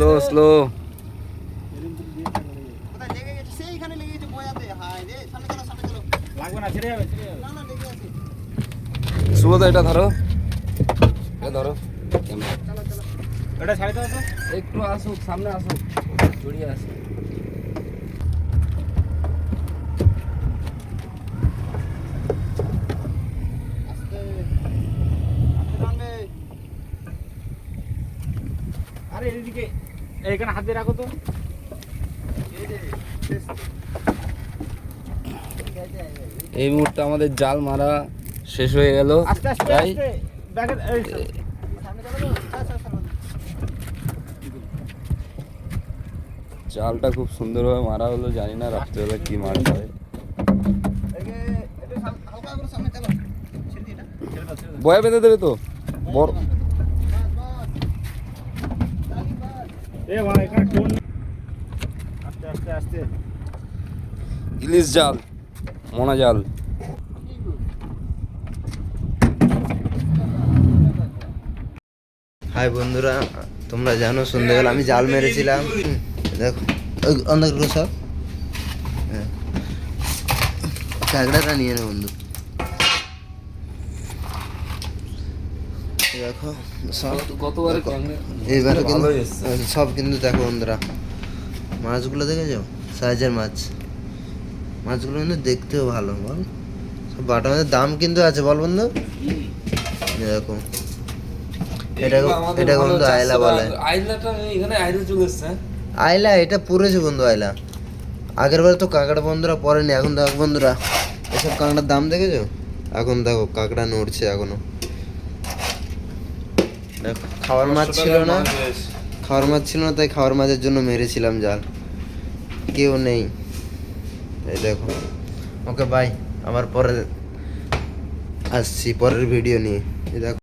Slow slow Subodh এটা ধরো। এটা ধরো। একটু আসুক, সামনে আসুক। জড়িয়ে আসুক আরে, এদিকে। এইখানে হাত দিয়ে রাখো তো। এই মুহূর্তে আমাদের জাল মারা শেষ হয়ে গেল। তাই। জালটা খুব সুন্দরভাবে মারা হলো জানি না রাত্রেবেলা কি মারতে হয়। বয়া বেঁধে দেবে তো? বড় ইলিশ জাল মোনা জাল। হাই বন্ধুরা তোমরা জানো সন্ধ্যাবেলা আমি জাল মেরেছিলাম। দেখো অন্ধকার সব হ্যাঁ। কাঁকড়াটা নিয়ে নে বন্ধু। দেখো সব এইবারে কিন্তু সব কিন্তু দেখো বন্ধুরা মাছগুলো দেখেছ? সাইজের মাছ। মাছগুলো কিন্তু দেখতেও ভালো বল। সব বাটা মাছের দাম কিন্তু আছে বল বন্ধু। দেখো। এটা এটা বন্ধু আয়লা বলে? আয়লা এটা পুরেছে বন্ধু আয়লা। আগের বার তো কাঁকড়া বন্ধুরা পড়েনি এখন দেখো বন্ধুরা এসব কাঁকড়ার দাম দেখেছ? এখন দেখো কাঁকড়া নড়ছে এখনও। খাওয়ার মাছ ছিল না। খাওয়ার মাছ ছিল না তাই খাওয়ার মাছের জন্য মেরেছিলাম জাল। কেউ নেই। এই দেখো। ওকে বাই আবার পরে আসছি পরের ভিডিও নিয়ে। এই দেখো।